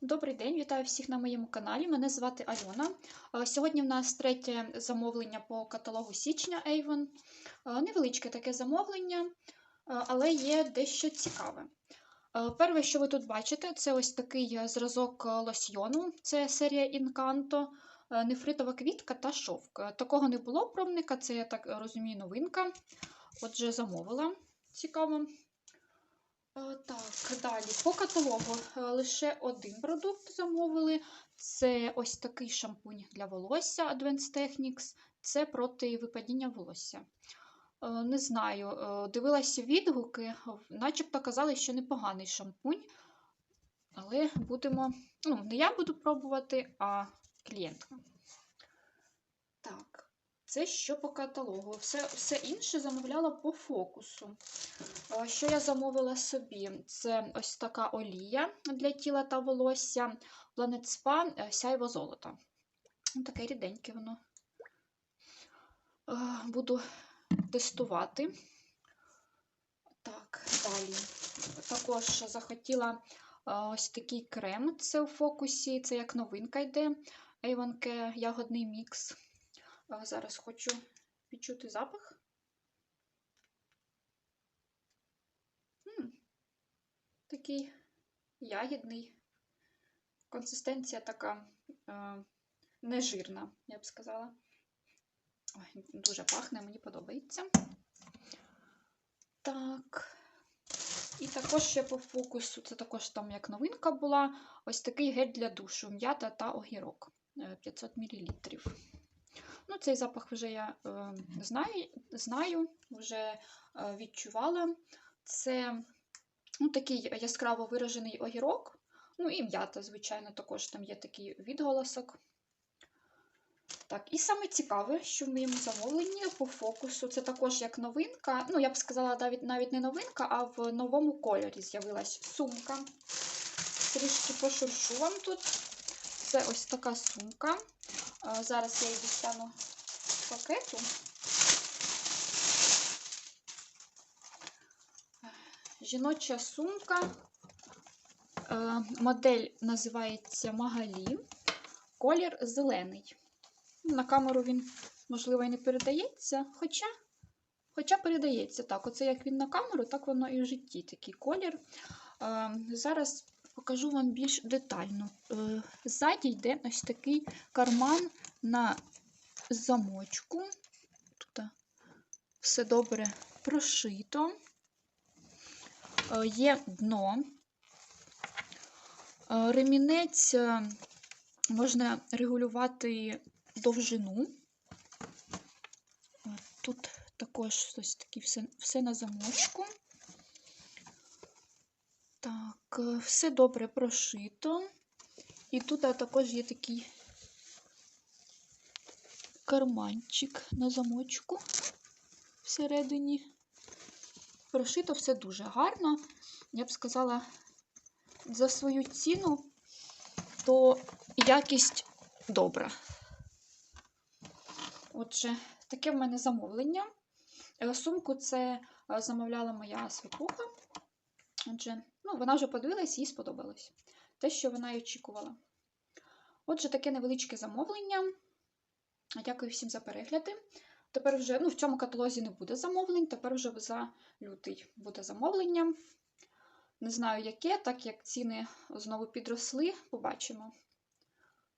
Добрий день, вітаю всіх на моєму каналі. Мене звати Альона. Е, Сьогодні в нас третє замовлення по каталогу січня Avon. Е, Невеличке таке замовлення, е, але є дещо цікаве. Перше, що ви тут бачите, це ось такий зразок лосьйону. Це серія е, нефритова квітка та шовк. Такого не було пробника, це, я так розумію, новинка. Отже, замовила. Цікаво. Е, Так, далі. По каталогу е, лише один продукт замовили. Це ось такий шампунь для волосся Advanced Techniques. Це проти випадіння волосся. Е, Не знаю, дивилася відгуки, начебто казали, що непоганий шампунь. Але будемо. Ну, не я буду пробувати, а клієнтка. Це що по каталогу. Все, все інше замовляла по фокусу. Що я замовила собі? Це ось така олія для тіла та волосся Planet Spa е, сяйво золота. Таке ріденьке воно. Буду тестувати. Так, далі. Також захотіла ось такий крем. Це у фокусі. Це як новинка йде. Avon Care ягодний мікс. Е, Зараз хочу відчути запах. М, Такий ягідний. Консистенція така е, нежирна, я б сказала. Ой, дуже пахне, мені подобається. Так. І також ще по фокусу, це також там як новинка була. Ось такий гель для душу, м'ята та огірок е, 500 мл. Ну, цей запах вже я е, знаю, знаю, вже е, відчувала. Це ну, такий яскраво виражений огірок. Ну і м'ята, звичайно, також там є такий відголосок. Так, і саме цікаве, що в моєму замовленні по фокусу, це також як новинка. Ну, я б сказала, навіть навіть не новинка, а в новому кольорі з'явилась сумка. Трішки пошуршу вам тут. Це ось така сумка. А, Зараз я її дістану з пакету. Жіноча сумка. Е, Модель називається Магалі. Колір зелений. На камеру він, можливо, і не передається, хоча хоча передається. Так, оце як він на камеру, так воно і в житті такий колір. Е, Зараз покажу вам більш детально. Е, Ззаді йде ось такий карман на замочку. Тут все добре прошито. Е, Є дно. Е, Ремінець е, можна регулювати довжину. Е, Тут також ось такі все, все на замочку. Так, е, все добре прошито. І тут також є такий карманчик на замочку всередині. Прошито все дуже гарно. Я б сказала, за свою ціну, то якість добра. Отже, таке в мене замовлення. Е, Сумку це е, замовляла моя свекруха. Отже, ну, вона вже подивилась, їй сподобалось. Те, що вона й очікувала. Отже, таке невеличке замовлення. Дякую всім за перегляди. Тепер вже, ну, в цьому каталозі не буде замовлень, тепер вже за лютий буде замовлення. Не знаю, яке, так як ціни знову підросли, побачимо.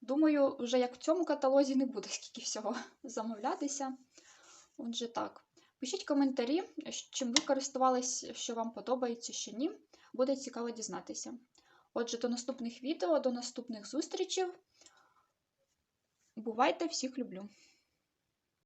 Думаю, вже як в цьому каталозі не буде скільки всього замовлятися. Отже, так. Пишіть коментарі, чим ви користувались, що вам подобається, що ні. Буде цікаво дізнатися. Отже, до наступних відео, до наступних зустрічей. Бувайте, всіх люблю!